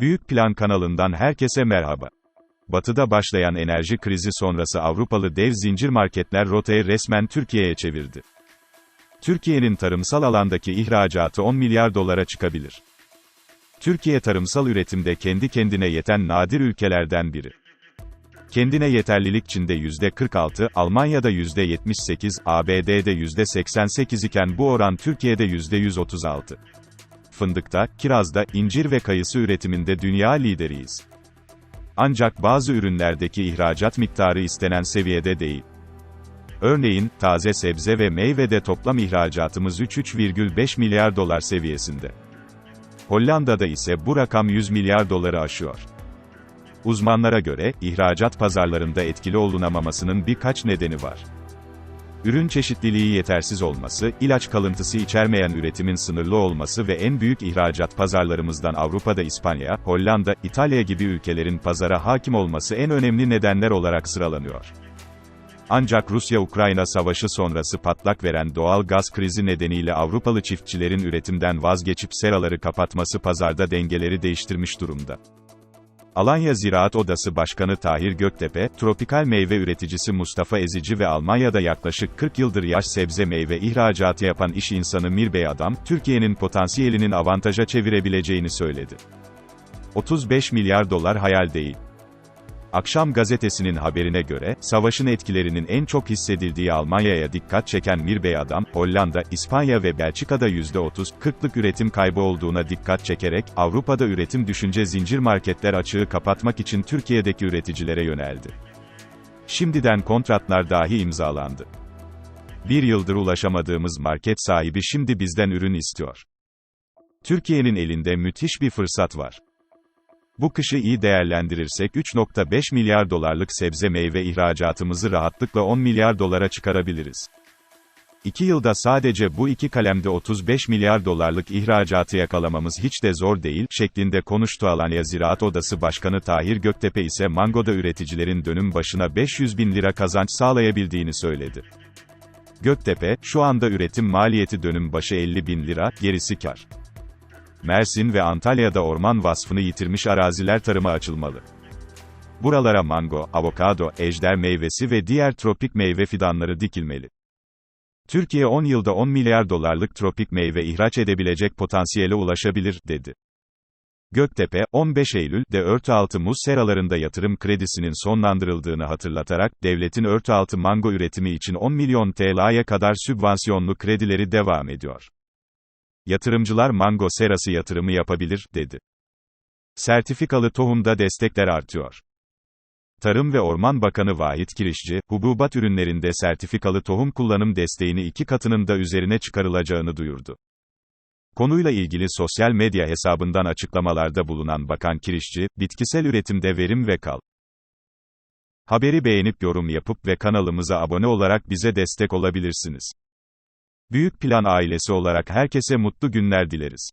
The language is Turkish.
Büyük Plan kanalından herkese merhaba. Batı'da başlayan enerji krizi sonrası Avrupalı dev zincir marketler rotayı resmen Türkiye'ye çevirdi. Türkiye'nin tarımsal alandaki ihracatı 10 milyar dolara çıkabilir. Türkiye tarımsal üretimde kendi kendine yeten nadir ülkelerden biri. Kendine yeterlilik Çin'de %46, Almanya'da %78, ABD'de %88 iken bu oran Türkiye'de %136. Fındıkta, kirazda, incir ve kayısı üretiminde dünya lideriyiz. Ancak bazı ürünlerdeki ihracat miktarı istenen seviyede değil. Örneğin, taze sebze ve meyvede toplam ihracatımız 33,5 milyar dolar seviyesinde. Hollanda'da ise bu rakam 100 milyar doları aşıyor. Uzmanlara göre, ihracat pazarlarında etkili olunamamasının birkaç nedeni var. Ürün çeşitliliği yetersiz olması, ilaç kalıntısı içermeyen üretimin sınırlı olması ve en büyük ihracat pazarlarımızdan Avrupa'da İspanya, Hollanda, İtalya gibi ülkelerin pazara hakim olması en önemli nedenler olarak sıralanıyor. Ancak Rusya-Ukrayna savaşı sonrası patlak veren doğal gaz krizi nedeniyle Avrupalı çiftçilerin üretimden vazgeçip seraları kapatması pazarda dengeleri değiştirmiş durumda. Alanya Ziraat Odası Başkanı Tahir Göktepe, tropikal meyve üreticisi Mustafa Ezici ve Almanya'da yaklaşık 40 yıldır yaş sebze meyve ihracatı yapan iş insanı Mirbey Adam, Türkiye'nin potansiyelinin avantaja çevirebileceğini söyledi. 35 milyar dolar hayal değil. Akşam gazetesinin haberine göre, savaşın etkilerinin en çok hissedildiği Almanya'ya dikkat çeken Mirbey Adam, Hollanda, İspanya ve Belçika'da %30-40'lık üretim kaybı olduğuna dikkat çekerek, Avrupa'da üretim düşünce zincir marketler açığı kapatmak için Türkiye'deki üreticilere yöneldi. Şimdiden kontratlar dahi imzalandı. Bir yıldır ulaşamadığımız market sahibi şimdi bizden ürün istiyor. Türkiye'nin elinde müthiş bir fırsat var. Bu kışı iyi değerlendirirsek 3.5 milyar dolarlık sebze meyve ihracatımızı rahatlıkla 10 milyar dolara çıkarabiliriz. İki yılda sadece bu iki kalemde 35 milyar dolarlık ihracatı yakalamamız hiç de zor değil, şeklinde konuştu Alanya Ziraat Odası Başkanı Tahir Göktepe ise mangoda üreticilerin dönüm başına 500 bin lira kazanç sağlayabildiğini söyledi. Göktepe, şu anda üretim maliyeti dönüm başı 50 bin lira, gerisi kar. Mersin ve Antalya'da orman vasfını yitirmiş araziler tarıma açılmalı. Buralara mango, avokado, ejder meyvesi ve diğer tropik meyve fidanları dikilmeli. Türkiye 10 yılda 10 milyar dolarlık tropik meyve ihraç edebilecek potansiyele ulaşabilir, dedi. Göktepe, 15 Eylül'de örtü altı muz seralarında yatırım kredisinin sonlandırıldığını hatırlatarak, devletin örtü altı mango üretimi için 10 milyon TL'ye kadar sübvansiyonlu kredileri devam ediyor. Yatırımcılar mango serası yatırımı yapabilir, dedi. Sertifikalı tohumda destekler artıyor. Tarım ve Orman Bakanı Vahit Kirişçi, hububat ürünlerinde sertifikalı tohum kullanım desteğini iki katının da üzerine çıkarılacağını duyurdu. Konuyla ilgili sosyal medya hesabından açıklamalarda bulunan Bakan Kirişçi, bitkisel üretimde verim ve kal. Haberi beğenip yorum yapıp ve kanalımıza abone olarak bize destek olabilirsiniz. Büyük Plan ailesi olarak herkese mutlu günler dileriz.